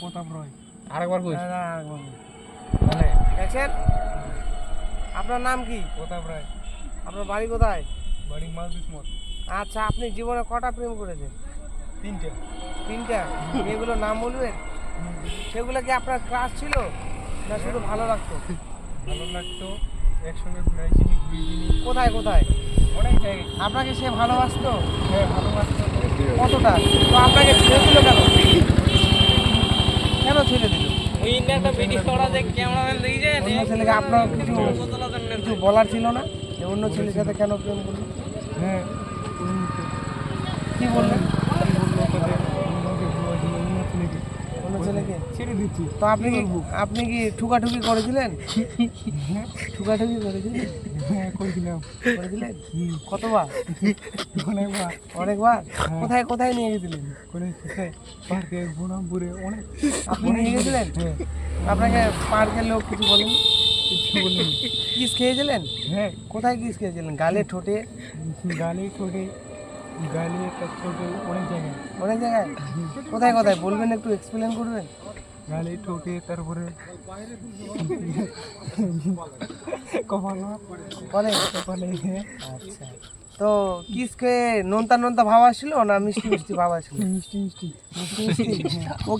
প্রতাপ রয়। আরেকবার কইস। না, না, আরেকবার মানে? দেখছেন? আপনার নাম কি? প্রতাপ রায়। আপনার বাড়ি কোথায়? বাড়ি মাল বিসমত আচ্ছা আপনি জীবনে কটা প্রেম করেছেন? তিনটে। তিনটা? মেয়েগুলোর নাম বলবেন? সেগুলো কি আপনার ক্লাস ছিল? না শুধু ভালো লাগতো? ভালো লাগতো একসঙ্গে ঘুরাইছি কোথায় কোথায়? অনেক জায়গায়। আপনাকে সে ভালোবাসতো? হ্যাঁ ভালোবাসতো। কতটা? তো ছেড়ে দিল কেন কেন ছেড়ে দিল। অন্য ছেলেকে আপনার কিছু কিছু বলার ছিল না? যে অন্য ছেলের সাথে কেন প্রেম করলেন হ্যাঁ। উনি কি বললেন বলল তো যে আমাকে ভালোবাসি না, অন্য ছেলেকে অন্য ছেলেকে ছেড়ে দিচ্ছি। তো আপনি কি আপনি কি ঠুকাঠুকি করেছিলেন? ঠুকাঠুকি করেছিলেন? হ্যাঁ করেছিলাম। করেছিলেন? কতবার? অনেকবার। অনেকবার? কোথায় কোথায় নিয়ে গেছিলেন? কোথায়? পার্কে ঘোরামপুরে অনেক। আপনি নিয়ে গেছিলেন? হ্যাঁ। আপনাকে পার্কের লোক কিছু বলেন? কিস খেয়েছিলেন? হ্যাঁ। কোথায় কিস খেয়েছিলেন? গালে ঠোঁটে? গালে ঠোঁটে। অনেক জায়গায়। অনেক জায়গায়? কোথায় কোথায়? বলবেন একটু এক্সপ্লেন করবেন? গালি ঠোঁটে তারপরে কপালে। কপালে? আচ্ছা। তো কিসকে নোনতা নোনতা ভাব আসছিল না মিষ্টি মিষ্টি ভাব আসছিল? মিষ্টি মিষ্টি। মিষ্টি মিষ্টি। ও